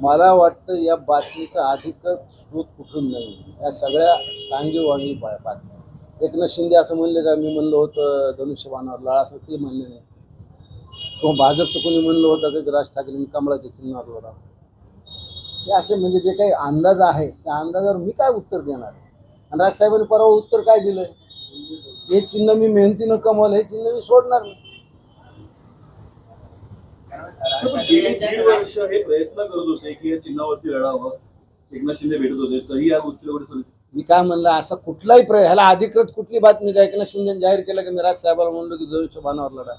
मला वाटतं या बातमीचा अधिक स्रोत कुठून नाही. या सगळ्या सांगीवाणी बा- बातम्या. एकनाथ शिंदे असं म्हणले का मी म्हणलं होतं धनुष्यबाणावर लाळ असं ते म्हणले नाही. किंवा भाजपचं कोणी म्हणलं होतं की राज ठाकरे मी कमळाच्या चिन्हावर लढा हे असे म्हणजे जे काही अंदाज आहे त्या अंदाजावर मी काय उत्तर देणार? आणि राजसाहेबांनी परवा उत्तर काय दिलं हे चिन्ह मी मेहनतीनं कमवलं हे चिन्ह मी सोडणार नाही. गेली दीड वर्ष हे प्रयत्न करत होते की या चिन्हावरती लढावं? एकनाथ शिंदे भेटत होते तरी या गोष्टीला कुठे थोडी मी काय म्हणलं असा कुठलाही प्रय ह्याला अधिकृत कुठली बातमी काय एकनाथ शिंदे जाहीर केलं की मी राजसाहेबाला म्हणलो की दोनशे बाणावर लढा.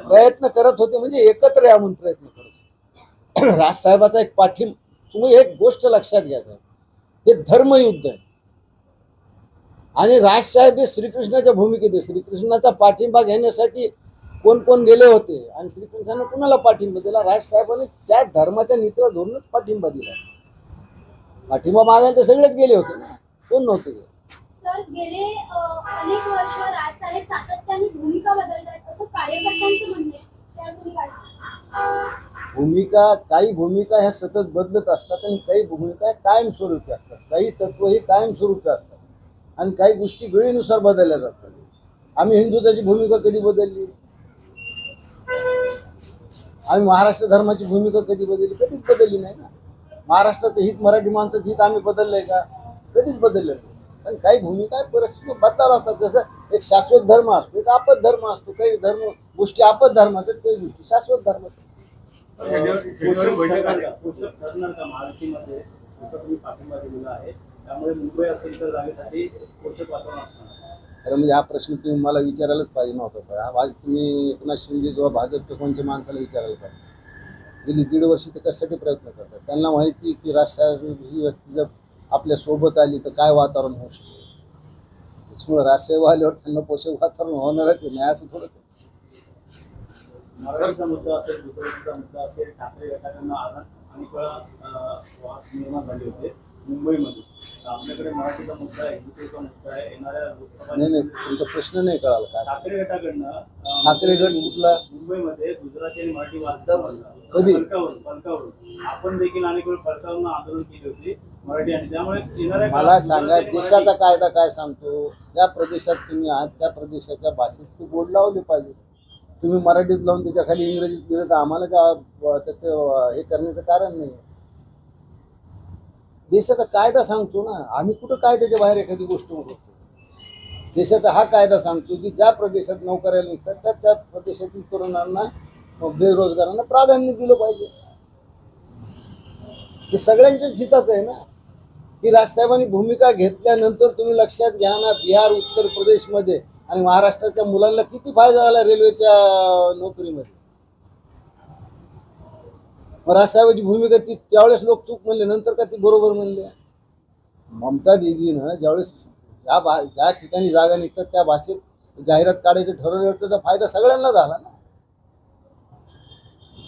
प्रयत्न करत होते की म्हणजे एकत्र या म्हणून प्रयत्न करत होते. राजसाहेबाचा एक पाठिंब तुम्ही एक गोष्ट लक्षात घ्यायचं हे धर्मयुद्ध आहे. आणि राजसाहेब हे श्रीकृष्णाच्या भूमिकेत श्रीकृष्णाचा पाठिंबा घेण्यासाठी कोण कोण गेले होते? आणि श्रीकृष्णाने कुणाला पाठिंबा दिला? राजसाहेबांनी त्या धर्माच्या नित्र धरूनच पाठिंबा दिला. पाठिंबा मागायला तर सगळेच गेले होते ना. कोण नव्हते? गेले? सर गेले अ, अनेक वर्ष राजसाहेब सातत्याने भूमिका बदलतात असं कार्यकर्त्यांचं म्हणणे? भूमिका काही भूमिका ह्या सतत बदलत असतात आणि काही भूमिका कायमस्वरूपी असतात. काही तत्व हे कायमस्वरूपी असतात. आणि काही गोष्टी वेळेनुसार बदलल्या जातात. आम्ही हिंदुत्वाची भूमिका कधी बदलली? आम्ही महाराष्ट्र धर्माची भूमिका कधी बदलली? कधीच बदलली नाही ना. महाराष्ट्राचं हित मराठी माणसाचं हित आम्ही बदललंय का? कधीच बदललं नाही. पण काही भूमिका आहे, परिस्थिती बदलावं असतात जसं एक शाश्वत धर्म असतो एक आपत धर्म असतो. काही धर्म गोष्टी आपत धर्मात आहेत काही गोष्टी शाश्वत धर्मात आहेत. त्यामुळे मुंबई असेल तर जागेसाठी पोषक वातावरण असणार. खरं म्हणजे हा प्रश्न तुम्ही मला विचारायलाच पाहिजे नव्हता. पण हा आज तुम्ही एकनाथ शिंदे किंवा भाजपच्या कोणत्या माणसाला विचारायला पाहिजे. गेली दीड वर्ष ते कशासाठी प्रयत्न करतात त्यांना माहिती की राजसाहेब ही व्यक्ती जर आपल्यासोबत आली तर काय वातावरण होऊ शकतं? त्याच्यामुळे राजसाहेब आल्यावर त्यांना पोषक वातावरण होणारच आहे. नाही असं थोडं मराठीचा मुद्दा असेल मुद्दा असेल ठाकरे आघात अं, वाद निर्माण झाले होते. मुंबईमध्ये. आपल्याकडे मराठीचा मुद्दा आहे हिंदुत्वाचा मुद्दा आहे येणाऱ्या लोकसभा नाही नाही तुमचा प्रश्न नाही कळाला काय? ठाकरे गटाकडनं अं, ठाकरे गट कुठला? मुंबईमध्ये गुजराती आणि मराठी वाद कधी? फलकावरून फलकावरून. आपण देखील अनेक वेळ फलकावरून आंदोलन केली होती मराठी आणि त्यामुळे येणाऱ्या मला काळात सांगा गुजराती आणि देशाचा मराठी- कायदा काय सांगतो? ज्या प्रदेशात तुम्ही आहात त्या प्रदेशाच्या भाषेत ती बोर्ड लावली पाहिजे. तुम्ही मराठीत लावून त्याच्याखाली इंग्रजीत दिलं तर आम्हाला का त्याचं अं, हे करण्याचं कारण नाही? देशाचा कायदा सांगतो ना आम्ही कुठं कायद्याच्या बाहेर एखादी गोष्ट करतो? देशाचा हा कायदा सांगतो की ज्या प्रदेशात नोकऱ्या निघतात त्या त्या प्रदेशातील तरुणांना बेरोजगारांना प्राधान्य दिलं पाहिजे. हे सगळ्यांच्याच हिताचं आहे ना. की राजसाहेबांनी भूमिका घेतल्यानंतर तुम्ही लक्षात घ्या ना बिहार उत्तर प्रदेशमध्ये आणि महाराष्ट्राच्या मुलांना किती फायदा झाला रेल्वेच्या नोकरीमध्ये? मग भूमिका ती त्यावेळेस लोक चूक म्हणले नंतर का ती बरोबर म्हणले? ममता दिदीनं ज्यावेळेस ज्या भा ज्या ठिकाणी जागा निघतात त्या भाषेत जाहिरात काढायचं ठरवल्यावर त्याचा फायदा सगळ्यांना झाला ना.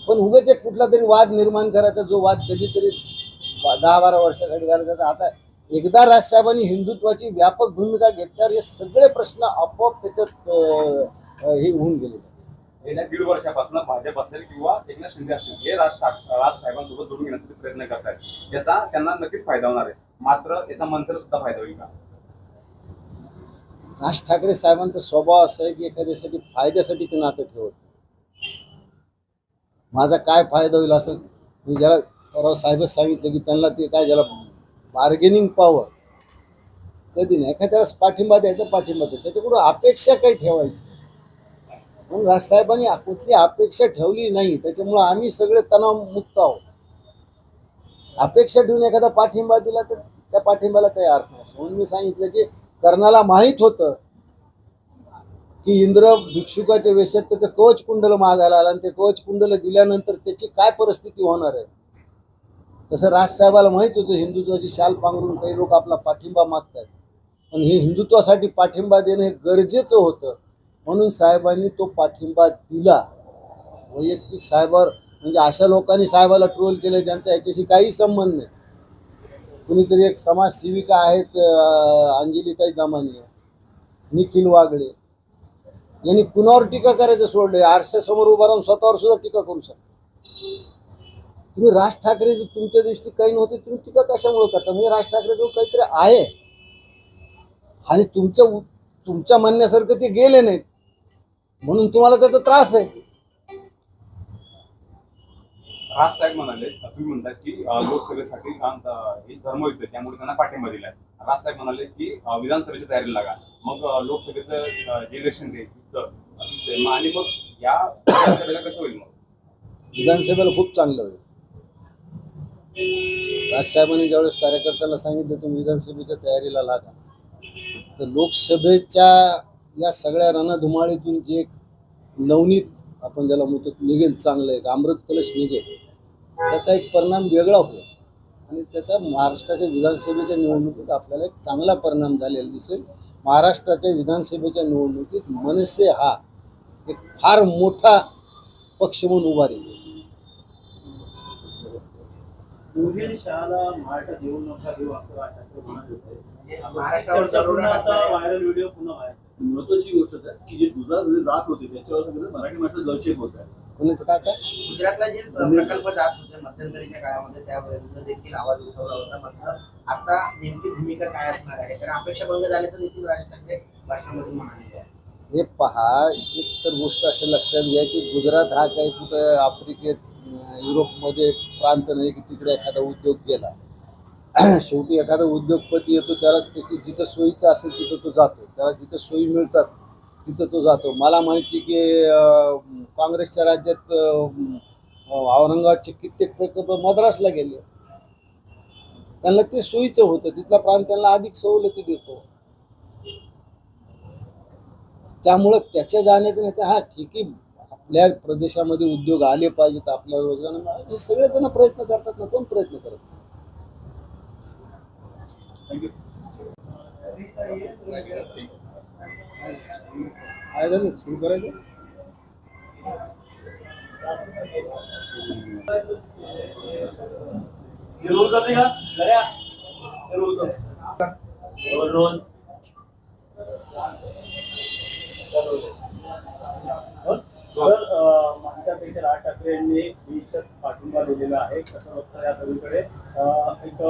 पण उगाच एक कुठला तरी वाद निर्माण करायचा जो वाद कधीतरी दहा बारा वर्षाखाली घालायचा आता एकदा राजसाहेबांनी हिंदुत्वाची व्यापक भूमिका घेतल्यावर हे सगळे प्रश्न आपोआप त्याच्यात हे होऊन गेले गेल्या दीड वर्षापासून भाजप असेल किंवा एकनाथ शिंदे असतील हे राज ठाक- राज साहेबांसोबत जोडून घेण्यासाठी प्रयत्न करतायत. याचा त्यांना नक्कीच फायदा होणार आहे. मात्र याचा मनसेला सुद्धा फायदा होईल का? राज ठाकरे साहेबांचा स्वभाव असा आहे की एखाद्यासाठी फायद्यासाठी ते नातं ठेवत माझा काय फायदा होईल असं मी ज्याला परवा साहेबच सांगितलं की त्यांना ते काय ज्याला बार्गेनिंग पॉवर कधी नाही. एखाद्याला पाठिंबा द्यायचा पाठिंबा द्यायचा. त्याच्याकडून अपेक्षा काही ठेवायची. म्हणून राजसाहेबांनी कुठली अपेक्षा ठेवली नाही त्याच्यामुळं आम्ही सगळे तणावमुक्त आहोत. अपेक्षा ठेवून एखादा पाठिंबा दिला तर त्या पाठिंब्याला काही अर्थ नसतो म्हणून मी सांगितलं की कर्णाला माहीत होतं की इंद्र भिक्षुकाच्या वेशात त्याचं कवच कुंडल मागायला आला आणि ते कवच कुंडल दिल्यानंतर त्याची काय परिस्थिती होणार आहे? तसं राजसाहेबाला माहीत होतं हिंदुत्वाची शाल पांघरून काही लोक आपला पाठिंबा मागतात पण हे हिंदुत्वासाठी पाठिंबा देणं हे गरजेचं होतं. म्हणून साहेबांनी तो पाठिंबा दिला. वैयक्तिक साहेबावर म्हणजे अशा लोकांनी साहेबाला ट्रोल केलं ज्यांचा याच्याशी काही संबंध नाही. कुणीतरी एक समाजसेविका आहेत अंजलिताई अंजलीताई दमानी निखिल वागळे. यांनी कुणावर टीका करायचं सोडले आरशासमोर उभा राहून स्वतःवर सुद्धा टीका करू शकता. तुम्ही राज ठाकरे जर तुमच्या दृष्टी काही नव्हते तुम्ही टीका कशामुळे करता? म्हणजे राज ठाकरेजवळ काहीतरी आहे. आणि तुमच्या उ- तुमच्या म्हणण्यासारखं ते गेले नाहीत. म्हणून तुम्हाला त्याचा त्रास आहे. राज साहेब म्हणाले तुम्ही म्हणतात की अं, लोकसभेसाठी अं, हे धर्म येतं त्यामुळे त्यांना पाठिंबा दिलाय. राज साहेब म्हणाले की अं, विधानसभेच्या तयारीला लागा. मग अं, लोकसभेचं अं, जे इलेक्शन. मग आणि मग या विधानसभेला कसं होईल मग? विधानसभेला खूप चांगलं होईल. राजसाहेबांनी ज्यावेळेस कार्यकर्त्याला सांगितलं तुम्ही विधानसभेच्या तयारीला लागा. तर लोकसभेच्या या सगळ्या रणधुमाळीतून जे एक नवनीत आपण ज्याला म्हणतो निघेल चांगलं एक अमृत कलश निघेल त्याचा एक परिणाम वेगळा होईल. आणि त्याचा महाराष्ट्राच्या विधानसभेच्या निवडणुकीत आपल्याला एक चांगला परिणाम झालेला दिसेल. महाराष्ट्राच्या विधानसभेच्या निवडणुकीत मनसे हा एक फार मोठा पक्ष म्हणून उभा राहील. मोदी शहाला नका देऊ असं महाराष्ट्रावर दरोडा टाकणारे- व्हायरल व्हिडिओ पुन्हा व्हायरल महत्वाची गोष्ट आहे की जे दुधात जे जात होते त्याच्यावर सगळं मराठी माणसं होत आहे कोणाचं काय काय? गुजरातला जे प्रकल्प जात होते मध्यंतरीच्या काळामध्ये त्याविरुद्ध देखील आवाज उठवला होता. मात्र आता नेमकी भूमिका काय असणार आहे? कारण अपेक्षा भंग झाले तर देखील राज ठाकरे भाषणामध्ये म्हणालेले आहे हे पहा एक तर गोष्ट असं लक्षात घ्या की गुजरात हा काही कुठं आफ्रिकेत अं, युरोपमध्ये एक प्रांत नाही की तिकडे एखादा उद्योग गेला. शेवटी एखादा उद्योगपती येतो त्याला त्याची जिथं सोयीचं असेल तिथं तो जातो. त्याला जिथं सोयी मिळतात तिथं तो जातो. मला माहिती की काँग्रेसच्या राज्यात औरंगाबादचे कित्येक प्रकल्प मद्रासला गेले. त्यांना ते सोयीचं होतं. तिथला प्रांत त्यांना अधिक सवलती देतो. त्यामुळं त्याच्या जाण्याचं नाही हा ठीक आहे. आपल्या प्रदेशामध्ये उद्योग आले पाहिजेत आपल्या रोजगार हे सगळेजण प्रयत्न करतात ना कोण प्रयत्न करत नाही. थँक्यू काय झालं सुरू करायचं रोल करते का गड्या रोल कर। रोल। रोल तर अं, मागच्यापेक्षा राज ठाकरे यांनी भविष्यात पाठिंबा दिलेला आहे कसं बघता या सगळीकडे. एक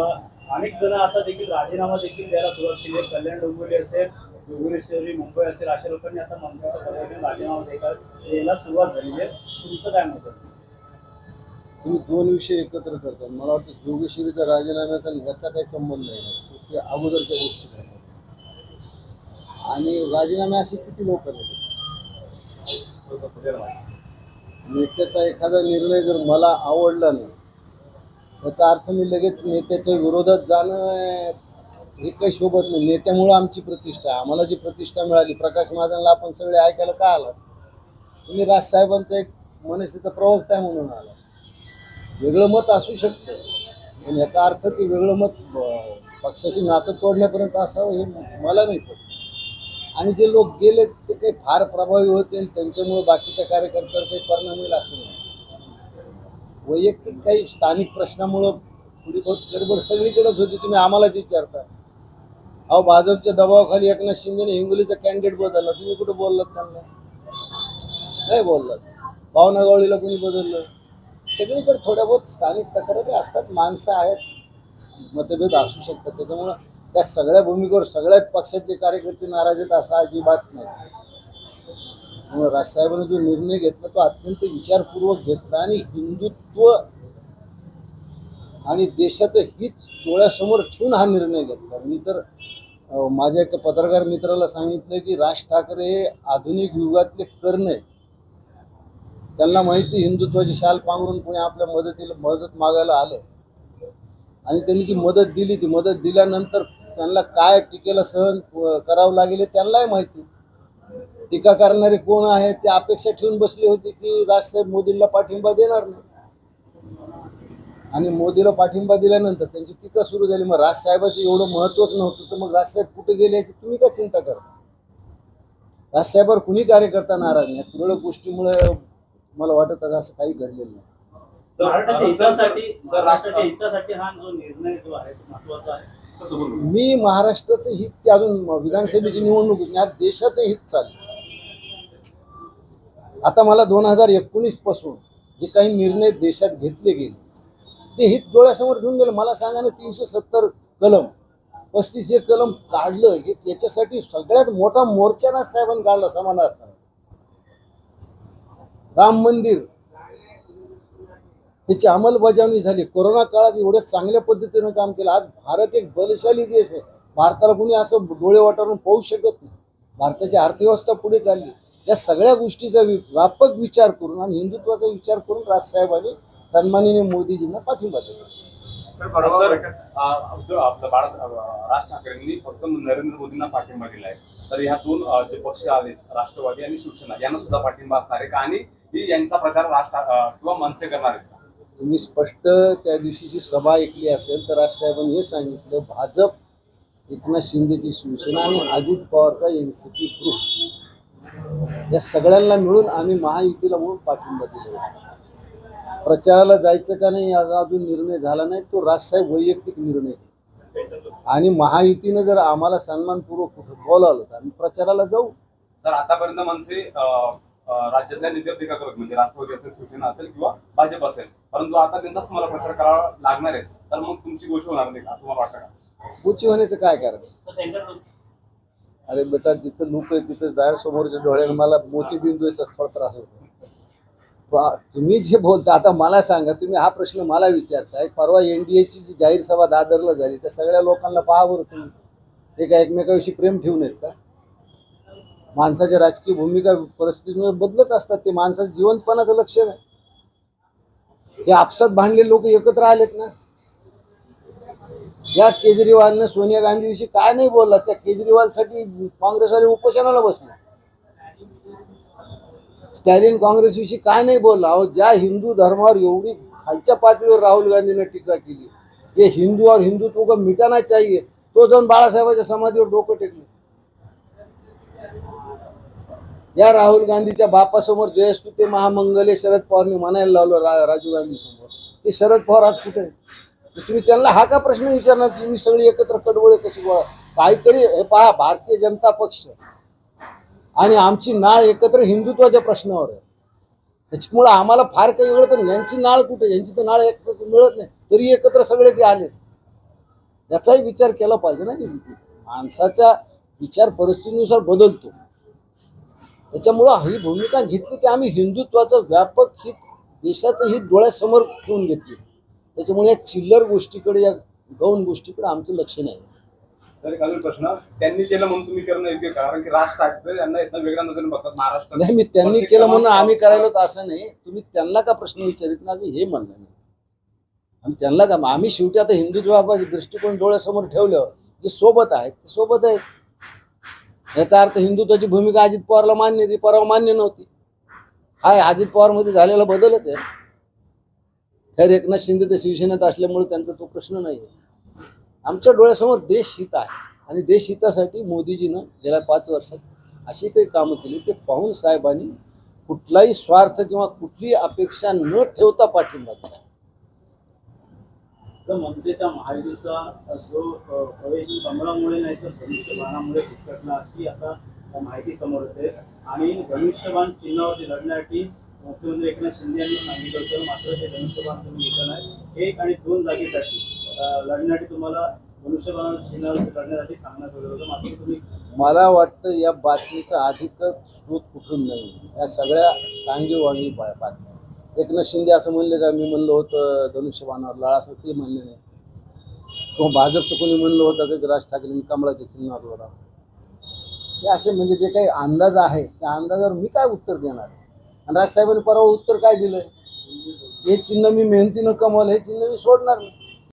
अनेक जण आता देखील राजीनामा देखील द्यायला सुरुवात केली आहे. कल्याण डोंबिवली असेल भुवनेश्वरी मुंबई असेल अशा लोकांनी आता मनसेच्या पद्धतीने राजीनामा द्यायला सुरुवात झालेली आहे. तुमचं काय मत आहे? तुम्ही दोन विषय एकत्र करतात मला वाटतं जोगेश्वरीचा राजीनाम्याचा ह्याचा काही संबंध नाही. ते अगोदरच्या गोष्टी आणि राजीनामे असे किती लोक आहेत? नेत्याचा एखादा निर्णय जर मला आवडला नाही त्याचा अर्थ मी लगेच नेत्याच्या विरोधात जाणं हे काही शोभत नाही. नेत्यामुळं आमची प्रतिष्ठा आहे. आम्हाला जी प्रतिष्ठा मिळाली प्रकाश महाजनला आपण सगळे ऐकायला का आलं? तुम्ही राजसाहेबांचा एक मनसेचा प्रवक्ता म्हणून आला. वेगळं मत असू शकतं. पण याचा अर्थ ते वेगळं मत पक्षाशी नातं तोडण्यापर्यंत असावं हे मला नाही पटत. आणि जे लोक गेले ते काही फार प्रभावी होते त्यांच्यामुळे बाकीच्या कार्यकर्त्यावर काही परिणाम होईल असं नाही. वैयक्तिक काही स्थानिक प्रश्नामुळं थोडी बहुत गडबड सगळीकडेच होती. तुम्ही आम्हालाच विचारता. अहो भाजपच्या दबावाखाली एकनाथ शिंदेने हिंगोलीचा कॅन्डिडेट बदलला. तुम्ही कुठं बोललात त्यांना? नाही बोललात? भावनागावळीला कोणी बदललं? सगळीकडे थोड्या बहुत स्थानिक तक्रारी असतात. माणसं आहेत. मतभेद असू शकतात. त्याच्यामुळं त्या सगळ्या भूमिकेवर सगळ्याच पक्षातले कार्यकर्ते नाराज आहेत असा अजिबात नाही. म्हणून राजसाहेबांनी जो निर्णय घेतला तो अत्यंत विचारपूर्वक घेतला आणि हिंदुत्व आणि देशाचं हित डोळ्यासमोर ठेवून हा निर्णय घेतला. मी तर माझ्या एका पत्रकार मित्राला सांगितलं की राज ठाकरे हे आधुनिक युगातले कर्ण आहेत. त्यांना माहिती हिंदुत्वाची शाल पांघरून कोणी आपल्या मदतीला मदत मागायला आलं आणि त्यांनी ती मदत दिली ती मदत दिल्यानंतर त्यांना काय टीकेला सहन करावं लागेल हे त्यांनाही माहिती. टीका करणारे कोण आहेत ते अपेक्षा ठेवून बसले होते की राजसाहेब मोदींना पाठिंबा देणार नाही. आणि मोदीला पाठिंबा दिल्यानंतर त्यांची टीका सुरू झाली. मग राजसाहेबाचं एवढं महत्वच नव्हतं. तर मग राजसाहेब कुठे गेले याची तुम्ही काय चिंता करता राजसाहेबावर कुणी कार्यकर्ता नाराज नाही. तुरळक गोष्टीमुळे मला वाटत आहे असं काही घडलेलं नाही. महाराष्ट्राच्या सर, हितासाठी हा जो निर्णय जो आहे तो महत्त्वाचा आहे. मी महाराष्ट्राचं हित ते अजून विधानसभेची निवडणूक होती. आज देशाचं हित चाललं आता मला दोन हजार एकोणीसपासून जे काही निर्णय देशात घेतले गेले ते हित डोळ्यासमोर घेऊन गेलं. मला सांगा ना तीनशे सत्तर कलम पस्तीस एक कलम काढलं हे याच्यासाठी सगळ्यात मोठा मोर्चा ना साहेबांनी काढला समानार्थ राम मंदिर त्याची अंमलबजावणी झाली. कोरोना काळात एवढ्या चांगल्या पद्धतीनं काम केलं. आज भारत एक बलशाली देश आहे. भारताला कुणी असं डोळे वाटारून पाहू शकत नाही. भारताची अर्थव्यवस्था पुढे चालली. या सगळ्या गोष्टीचा व्यापक विचार करून आणि हिंदुत्वाचा विचार करून राजसाहेबांनी सन्माननीय मोदीजींना पाठिंबा दिला. सर बरोबर अं, जो आपलं बाळा अं, राज ठाकरेंनी फक्त नरेंद्र मोदींना पाठिंबा दिलाय. तर ह्या दोन जे पक्ष आहेत राष्ट्रवादी आणि शिवसेना यांना सुद्धा पाठिंबा असणार आहे का? आणि ही यांचा प्रचार राज किंवा मनसे करणार आहेत? तुम्ही स्पष्ट त्या दिवशीची सभा ऐकली असेल तर राजसाहेबांनी हे सांगितलं भाजप एकनाथ शिंदेची शिवसेना आणि अजित पवारचा एन सी पी ग्रुप या सगळ्यांना मिळून आम्ही महायुतीला म्हणून पाठिंबा दिला प्रचाराला जायचं का नाही याचा अजून निर्णय झाला नाही तो राजसाहेब वैयक्तिक निर्णय. आणि महायुतीनं जर आम्हाला सन्मानपूर्वक कुठं बोलावलं तर आम्ही प्रचाराला जाऊ. सर आतापर्यंत मनसे राज्यातल्या करत म्हणजे राष्ट्रवादी असेल शिवसेना असेल किंवा भाजप असेल परंतु आता त्यांचाच तुम्हाला प्रचार करावा लागणार आहे तर मग तुमची गोष्ट होणार नाही असं मला वाटतं का? उची होण्याचं काय कारण? अरे बेटा जिथं लोक आहे तिथं जाहीर समोरच्या डोळ्याने मला मोती बिंदू याचा थोडा त्रास होतो. तुम्ही जे बोलता आता मला सांगा तुम्ही हा प्रश्न मला विचारताय परवा एनडीएची जी जाहीर सभा दादरला झाली त्या सगळ्या लोकांना पहा बरं तुम्ही. ते काय एकमेकाविषयी प्रेम ठेवून आहेत का? माणसाच्या राजकीय भूमिका परिस्थितीमुळे बदलत असतात ते माणसाचं जिवंतपणाचं लक्षण आहे. हे आपसात भांडले लोक एकत्र आलेत ना. या केजरीवालनं सोनिया गांधीविषयी काय नाही बोलला त्या केजरीवालसाठी काँग्रेसवाले उपोषणाला बसले. स्टॅलिन काँग्रेसविषयी काय नाही बोलला अहो ज्या हिंदू धर्मावर एवढी खालच्या पातळीवर राहुल गांधीने टीका केली हे हिंदू और हिंदुत्व मिटाना चाहिए तो जाऊन बाळासाहेबाच्या समाधीवर डोकं टेकलं. या राहुल गांधीच्या बापासमोर जयस्तु ते महामंगले शरद पवारने म्हणायला लावलं रा राजीव गांधी समोर ते शरद पवार आज कुठे आहे? तुम्ही त्यांना हा का प्रश्न विचारणार? तुम्ही सगळी एकत्र कडवळे कशी गोळा? काहीतरी हे पहा भारतीय जनता पक्ष आणि आमची नाळ एकत्र हिंदुत्वाच्या प्रश्नावर आहे. त्याच्यामुळं आम्हाला फार काही वेळ पण यांची नाळ कुठे? यांची तर नाळ एकत्र मिळत नाही. तरी एकत्र सगळे ते आले याचाही विचार केला पाहिजे ना की माणसाचा विचार परिस्थितीनुसार बदलतो. त्याच्यामुळं ही भूमिका घेतली की आम्ही हिंदुत्वाचं व्यापक हित देशाचं हित डोळ्यासमोर ठेवून घेतली. त्याच्यामुळे या चिल्लर गोष्टीकडे या गौण गोष्टीकडे आमचं लक्ष नाही. तर एक अजून प्रश्न. त्यांनी केलं म्हणून तुम्ही करणं योग्य का? कारण की राज ठाकरे यांना इथं वेगळ्या नजरेने बघतात महाराष्ट्रात. नाही मी त्यांनी प्रत्येक केलं म्हणून क्रमांक- आम्ही करायला होतं असं नाही. तुम्ही त्यांना का प्रश्न विचारित ना आम्ही हे म्हणलं नाही. आम्ही त्यांना का आम्ही शेवटी आता हिंदुत्वाबाबत दृष्टिकोन डोळ्यासमोर ठेवलं. जे सोबत आहेत ते सोबत आहेत. याचा अर्थ हिंदुत्वाची भूमिका अजित पवारला मान्य ती परवा मान्य नव्हती. हाय अजित पवारमध्ये झालेला बदलच आहे. खैर एकनाथ शिंदे ते शिवसेनेत असल्यामुळे त्यांचा तो प्रश्न नाही आहे. आमच्या डोळ्यासमोर देश हित आहे आणि देश हितासाठी मोदीजीनं गेल्या पाच वर्षात अशी काही कामं केली ते पाहून साहेबांनी कुठलाही स्वार्थ किंवा कुठलीही अपेक्षा न ठेवता पाठिंबा दिला. जर मनसेच्या महायुतीचा जो प्रवेश कमळामुळे नाही तर धनुष्यबाणामुळे फिसकटला अशी आता माहिती समोर येते. आणि धनुष्यबाण चिन्हावरती लढण्यासाठी मुख्यमंत्री एकनाथ शिंदे यांनी सांगितलं होतं मात्र ते धनुष्यबाण तुम्ही घेतलं नाही. एक आणि दोन जागेसाठी लढण्यासाठी तुम्हाला धनुष्यबाण चिन्हावरती लढण्यासाठी सांगण्यात आलं होतं. मात्र तुम्ही मला वाटतं या बातमीचा अधिकच स्रोत कुठून नाही. या सगळ्या सांगीवांगी बा- बातम्या. एकनाथ शिंदे असं म्हणले का मी म्हणलं होतं धनुष्यबाणावर लढा असं ते म्हणले नाही. किंवा भाजपचं कोणी म्हणलं होतं की राज ठाकरे मी कमळाच्या चिन्हावर लढा हे असे म्हणजे जे काही अंदाज आहे त्या अंदाजावर मी काय उत्तर देणार? आणि राजसाहेबांनी परवा उत्तर काय दिलं हे चिन्ह मी मेहनतीनं कमवलं हे चिन्ह मी सोडणार नाही.